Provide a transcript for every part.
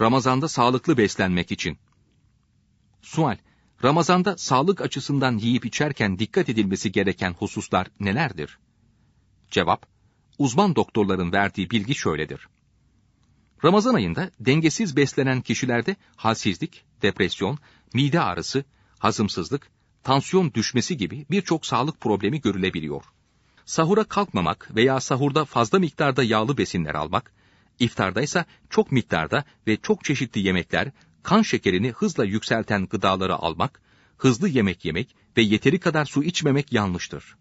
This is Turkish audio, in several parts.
Ramazanda sağlıklı beslenmek için. Sual, Ramazanda sağlık açısından yiyip içerken dikkat edilmesi gereken hususlar nelerdir? Cevap, uzman doktorların verdiği bilgi şöyledir. Ramazan ayında dengesiz beslenen kişilerde halsizlik, depresyon, mide ağrısı, hazımsızlık, tansiyon düşmesi gibi birçok sağlık problemi görülebiliyor. Sahura kalkmamak veya sahurda fazla miktarda yağlı besinler almak, iftarda ise çok miktarda ve çok çeşitli yemekler, kan şekerini hızla yükselten gıdaları almak, hızlı yemek yemek ve yeteri kadar su içmemek yanlıştır.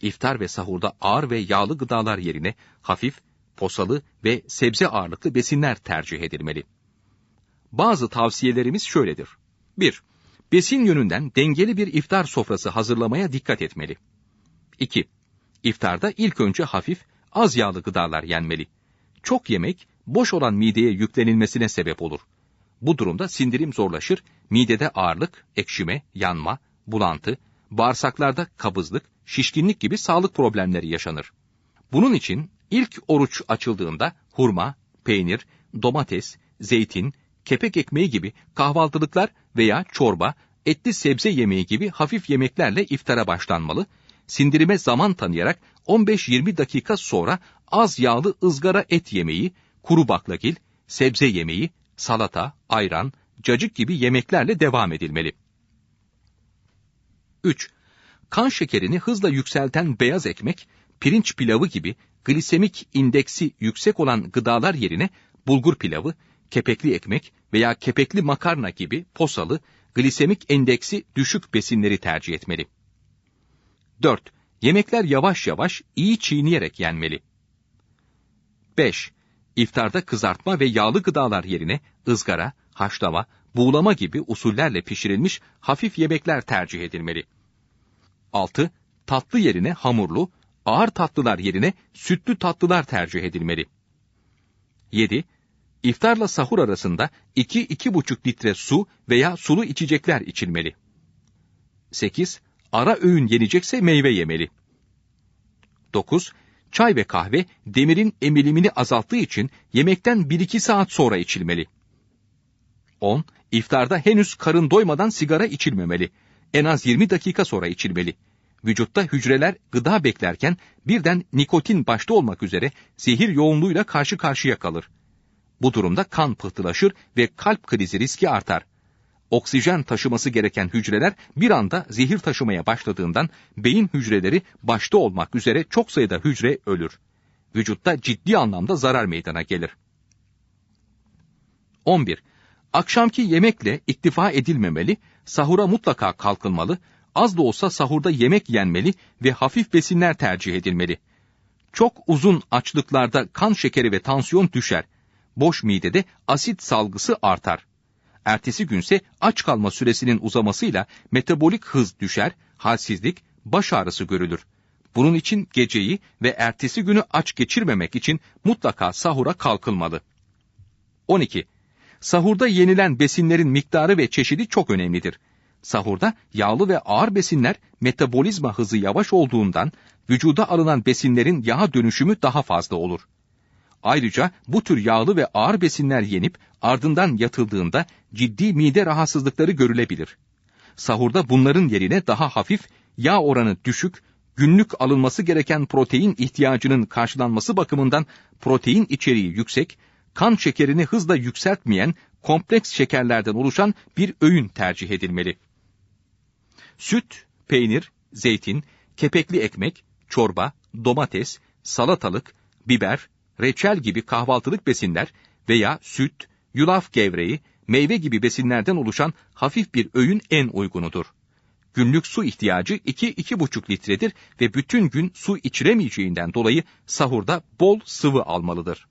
İftar ve sahurda ağır ve yağlı gıdalar yerine hafif, posalı ve sebze ağırlıklı besinler tercih edilmeli. Bazı tavsiyelerimiz şöyledir. 1. Besin yönünden dengeli bir iftar sofrası hazırlamaya dikkat etmeli. 2. İftarda ilk önce hafif, az yağlı gıdalar yenmeli. Çok yemek, boş olan mideye yüklenilmesine sebep olur. Bu durumda sindirim zorlaşır, midede ağırlık, ekşime, yanma, bulantı, bağırsaklarda kabızlık, şişkinlik gibi sağlık problemleri yaşanır. Bunun için ilk oruç açıldığında hurma, peynir, domates, zeytin, kepek ekmeği gibi kahvaltılıklar veya çorba, etli sebze yemeği gibi hafif yemeklerle iftara başlanmalı, sindirime zaman tanıyarak 15-20 dakika sonra az yağlı ızgara et yemeği, kuru baklagil, sebze yemeği, salata, ayran, cacık gibi yemeklerle devam edilmeli. 3. Kan şekerini hızla yükselten beyaz ekmek, pirinç pilavı gibi glisemik indeksi yüksek olan gıdalar yerine bulgur pilavı, kepekli ekmek veya kepekli makarna gibi posalı, glisemik endeksi düşük besinleri tercih etmeli. 4. Yemekler yavaş yavaş, iyi çiğneyerek yenmeli. 5. İftarda kızartma ve yağlı gıdalar yerine ızgara, haşlama, buğulama gibi usullerle pişirilmiş hafif yemekler tercih edilmeli. 6. Tatlı yerine hamurlu, ağır tatlılar yerine sütlü tatlılar tercih edilmeli. 7. İftarla sahur arasında 2-2,5 litre su veya sulu içecekler içilmeli. 8. Ara öğün yenecekse meyve yemeli. 9. Çay ve kahve demirin emilimini azalttığı için yemekten 1-2 saat sonra içilmeli. 10. İftarda henüz karın doymadan sigara içilmemeli. En az 20 dakika sonra içilmeli. Vücutta hücreler gıda beklerken birden nikotin başta olmak üzere zehir yoğunluğuyla karşı karşıya kalır. Bu durumda kan pıhtılaşır ve kalp krizi riski artar. Oksijen taşıması gereken hücreler bir anda zehir taşımaya başladığından beyin hücreleri başta olmak üzere çok sayıda hücre ölür. Vücutta ciddi anlamda zarar meydana gelir. 11. Akşamki yemekle iktifa edilmemeli, sahura mutlaka kalkılmalı, az da olsa sahurda yemek yenmeli ve hafif besinler tercih edilmeli. Çok uzun açlıklarda kan şekeri ve tansiyon düşer. Boş midede asit salgısı artar. Ertesi günse aç kalma süresinin uzamasıyla metabolik hız düşer, halsizlik, baş ağrısı görülür. Bunun için geceyi ve ertesi günü aç geçirmemek için mutlaka sahura kalkılmalı. 12. Sahurda yenilen besinlerin miktarı ve çeşidi çok önemlidir. Sahurda yağlı ve ağır besinler metabolizma hızı yavaş olduğundan vücuda alınan besinlerin yağ dönüşümü daha fazla olur. Ayrıca bu tür yağlı ve ağır besinler yenip ardından yatıldığında ciddi mide rahatsızlıkları görülebilir. Sahurda bunların yerine daha hafif, yağ oranı düşük, günlük alınması gereken protein ihtiyacının karşılanması bakımından protein içeriği yüksek, kan şekerini hızla yükseltmeyen kompleks şekerlerden oluşan bir öğün tercih edilmeli. Süt, peynir, zeytin, kepekli ekmek, çorba, domates, salatalık, biber, reçel gibi kahvaltılık besinler veya süt, yulaf gevreği, meyve gibi besinlerden oluşan hafif bir öğün en uygunudur. Günlük su ihtiyacı 2-2,5 litredir ve bütün gün su içiremeyeceğinden dolayı sahurda bol sıvı almalıdır.